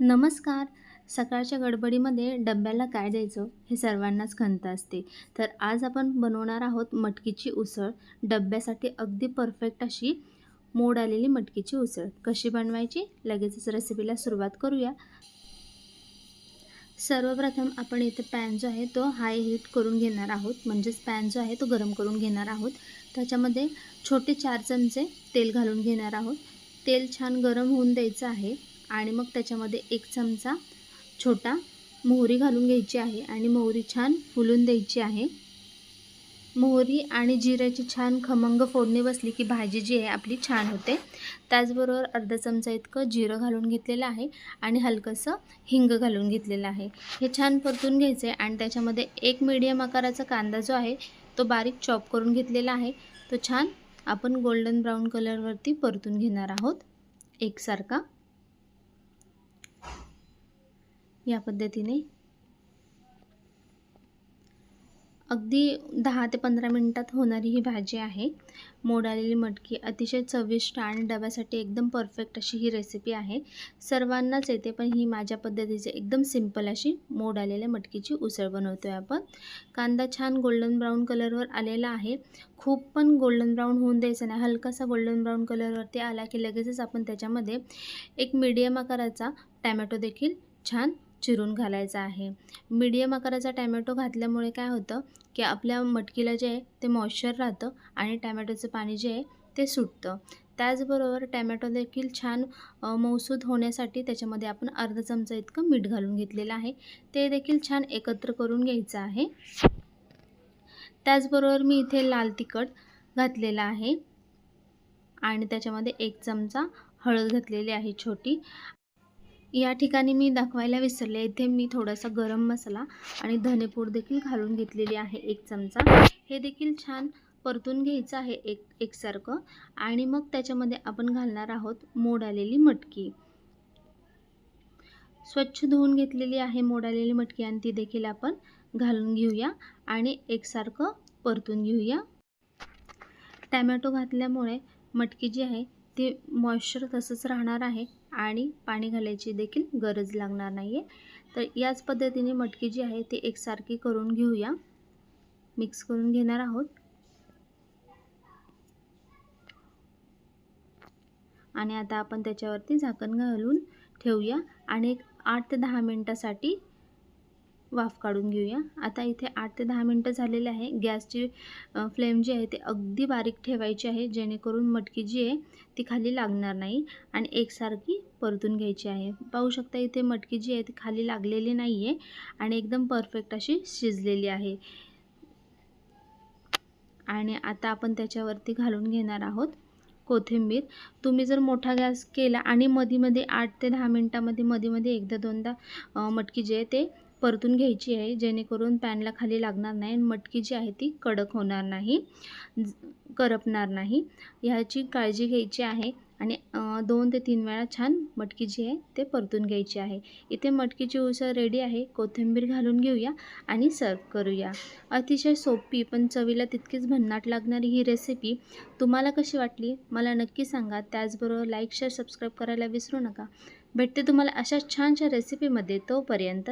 नमस्कार. सकाळच्या गडबडीमध्ये डब्याला काय द्यायचं हे सर्वांनाच खंत असते. तर आज आपण बनवणार आहोत मटकीची उसळ. डब्यासाठी अगदी परफेक्ट अशी मोड आलेली मटकीची उसळ. कशी बनवायची? लगेचच रेसिपीला सुरुवात करूया. सर्वप्रथम आपण इथे पॅन जो आहे तो हाय हीट करून घेणार आहोत. म्हणजेच पॅन जो आहे तो गरम करून घेणार आहोत. त्याच्यामध्ये छोटे चार चमचे तेल घालून घेणार आहोत. तेल छान गरम होऊन द्यायचं आहे. आणि मग त्याच्यामध्ये एक चमचा छोटा मोहरी घालून घ्यायची आहे आणि मोहरी छान फुलून द्यायची आहे. मोहरी आणि जिऱ्याची छान खमंग फोडणी बसली की भाजी जी आहे आपली छान होते. त्याचबरोबर अर्धा चमचा इतकं जिरं घालून घेतलेलं आहे आणि हलकंसं हिंग घालून घेतलेलं आहे. हे छान परतून घ्यायचं आहे आणि त्याच्यामध्ये एक मीडियम आकाराचा कांदा जो आहे तो बारीक चॉप करून घेतलेला आहे. तो छान आपण गोल्डन ब्राऊन कलरवरती परतून घेणार आहोत. एकसारखा. या पद्धतीने. अगदी दहा ते पंधरा मिनटात होणारी ही भाजी आहे. मोड आलेली मटकी अतिशय चविष्ट आणि डब्यासाठी एकदम परफेक्ट अशी ही रेसिपी आहे. सर्वांनाच येते पण ही माझ्या पद्धतीची एकदम सिंपल अशी मोड आलेल्या मटकीची उसळ बनवतो आहे आपण. कांदा छान गोल्डन ब्राऊन कलरवर आलेला आहे. खूप पण गोल्डन ब्राऊन होऊन द्यायचं नाही. हलकासा गोल्डन ब्राऊन कलरवरती आला की लगेचच आपण त्याच्यामध्ये एक मीडियम आकाराचा टॅमॅटो देखील छान चिरून घालायचा आहे. मीडियम आकाराचा टॅमॅटो घातल्यामुळे काय होतं की आपल्या मटकीला जे आहे ते मॉइश्चर राहतं आणि टॅमॅटोचं पाणी जे आहे ते सुटतं. त्याचबरोबर टॅमॅटो देखील छान मौसूद होण्यासाठी त्याच्यामध्ये आपण अर्धा चमचा इतकं मीठ घालून घेतलेलं आहे. ते देखील छान एकत्र करून घ्यायचं आहे. त्याचबरोबर मी इथे लाल तिखट घातलेलं आहे. आणि त्याच्यामध्ये एक चमचा हळद घातलेली आहे छोटी. या ठिकाणी मी दाखवायला विसरले. इथे मी थोडासा गरम मसाला आणि धनेपूड देखील घालून घेतलेली आहे एक चमचा. हे देखील छान परतून घ्यायचं आहे एक एकसारखं. आणि मग त्याच्यामध्ये आपण घालणार आहोत मोड आलेली मटकी. स्वच्छ धुवून घेतलेली आहे मोड आलेली मटकी आणि ती देखील आपण घालून घेऊया आणि एकसारखं परतून घेऊया. टॅमॅटो घातल्यामुळे मटकी जी आहे ते मॉइश्चर तसंच राहणार आहे आणि पाणी घालायची देखील गरज लागणार नाही आहे तर याच पद्धतीने मटकी जी आहे ती एकसारखी करून घेऊया. मिक्स करून घेणार आहोत. आणि आता आपण त्याच्यावरती झाकण घालून ठेवूया. आणि एक आठ ते दहा मिनटासाठी वाफ काढून घेऊया. आता इथे आठ ते दहा मिनटं झालेले आहे. गॅसची फ्लेम जी आहे ते अगदी बारीक ठेवायची आहे जेणेकरून मटकी जी आहे ती खाली लागणार नाही आणि एकसारखी परतून घ्यायची आहे. पाहू शकता इथे मटकी जी आहे ती खाली लागलेली नाही आहे आणि एकदम परफेक्ट अशी शिजलेली आहे. आणि आता आपण त्याच्यावरती घालून घेणार आहोत कोथिंबीर. तुम्ही जर मोठा गॅस केला आणि मध्ये मध्ये आठ ते दहा मिनटामध्ये मध्ये मध्ये एकदा दोनदा मटकी जे आहे ते परतून घ्यायची आहे जेणेकरून पॅनला खाली लागणार नाही आणि मटकी जी आहे ती कडक होणार नाही करपणार नाही. ह्याची काळजी घ्यायची आहे आणि दोन ते तीन वेळा छान मटकी जी आहे ते परतून घ्यायची आहे. इथे मटकीची उसळ रेडी आहे कोथिंबीर घालून घेऊया आणि सर्व करूया. अतिशय सोपी पण चवीला तितकीच भन्नाट लागणारी ही रेसिपी तुम्हाला कशी वाटली? मला नक्की सांगा. त्याचबरोबर लाईक शेअर सबस्क्राईब करायला विसरू नका. भेटते तुम्हाला अशा छानशा रेसिपीमध्ये तोपर्यंत